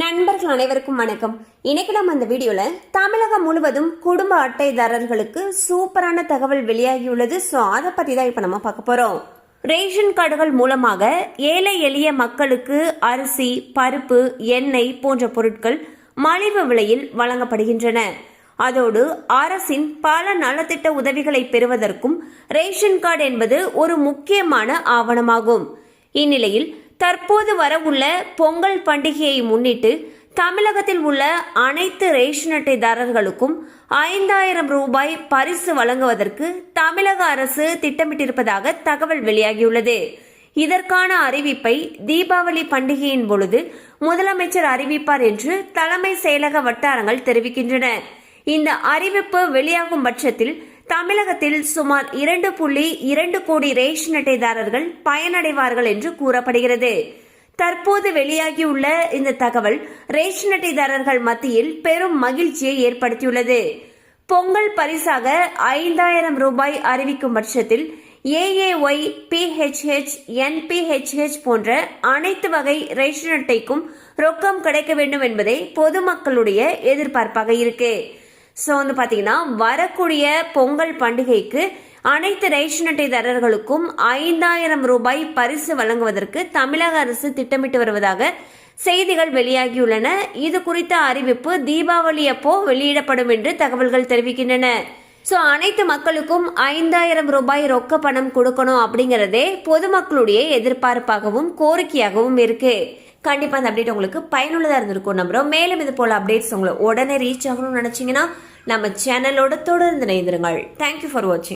நண்பர்கள் அனைவருக்கும் வணக்கம். இன்னைக்கு நம்ம அந்த வீடியோல தமிழகம் முழுவதும் குடும்ப அட்டைதாரர்களுக்கு சூப்பரான தகவல் வெளியாகியுள்ளது. ஸோ அதை பத்தி தான் இப்போ நம்ம பார்க்க போறோம். ரேஷன் கார்டுகள் மூலமாக ஏழை எளிய மக்களுக்கு அரிசி பருப்பு எண்ணெய் போன்ற பொருட்கள் மலிவு விலையில் வழங்கப்படுகின்றன. அதோடு அரசின் பல நலத்திட்ட உதவிகளை பெறுவதற்கும் ரேஷன் கார்டு என்பது ஒரு முக்கியமான ஆவணமாகும். இந்நிலையில் தற்போது வரவுள்ள பொங்கல் பண்டிகையை முன்னிட்டு தமிழகத்தில் உள்ள அனைத்து ரேஷன் அட்டைதாரர்களுக்கும் ஐந்தாயிரம் ரூபாய் பரிசு வழங்குவதற்கு தமிழக அரசு திட்டமிட்டிருப்பதாக தகவல் வெளியாகியுள்ளது. இதற்கான அறிவிப்பை தீபாவளி பண்டிகையின் பொழுது முதலமைச்சர் அறிவிப்பார் என்று தலைமை செயலக வட்டாரங்கள் தெரிவிக்கின்றன. இந்த அறிவிப்பு வெளியாகும் பட்சத்தில் தமிழகத்தில் சுமார் இரண்டு புள்ளி இரண்டு கோடி ரேஷன் அட்டைதாரர்கள் பயனடைவார்கள் என்று கூறப்படுகிறது. தற்போது வெளியாகியுள்ள இந்த தகவல் ரேஷன் அட்டைதாரர்கள் மத்தியில் பெரும் மகிழ்ச்சியை ஏற்படுத்தியுள்ளது. பொங்கல் பரிசாக ஐந்தாயிரம் ரூபாய் அறிவிக்கும் பட்சத்தில் ஏஏஒய் பிஹெச்ஹெச் என்பிஹெச்ஹெச் போன்ற அனைத்து வகை ரேஷன் அட்டைக்கும் ரொக்கம் கிடைக்க வேண்டும் என்பதே பொதுமக்களுடைய எதிர்பார்ப்பாக இருக்கு. ஸோ வந்து பார்த்தீங்கன்னா வரக்கூடிய பொங்கல் பண்டிகைக்கு அனைத்து ரேஷன் அட்டைதாரர்களுக்கும் ஐந்தாயிரம் ரூபாய் பரிசு வழங்குவதற்கு தமிழக அரசு திட்டமிட்டு வருவதாக செய்திகள் வெளியாகியுள்ளன. இது குறித்த அறிவிப்பு தீபாவளி அப்போ வெளியிடப்படும் என்று தகவல்கள் தெரிவிக்கின்றன. ஸோ அனைத்து மக்களுக்கும் ஐந்தாயிரம் ரூபாய் ரொக்க பணம் கொடுக்கணும் அப்படிங்கிறதே பொதுமக்களுடைய எதிர்பார்ப்பாகவும் கோரிக்கையாகவும் இருக்கு. கண்டிப்பாக அந்த அப்டேட் உங்களுக்கு பயனுள்ளதாக இருந்திருக்கும் நம்புகிறோம் மேலும் இது போல் அப்டேட்ஸ் உங்களை உடனே ரீச் ஆகணும்னு நினச்சிங்கன்னா நம்ம சேனலோட தொடர்ந்து இணைந்திருங்கள். தேங்க்யூ ஃபார் வாட்சிங்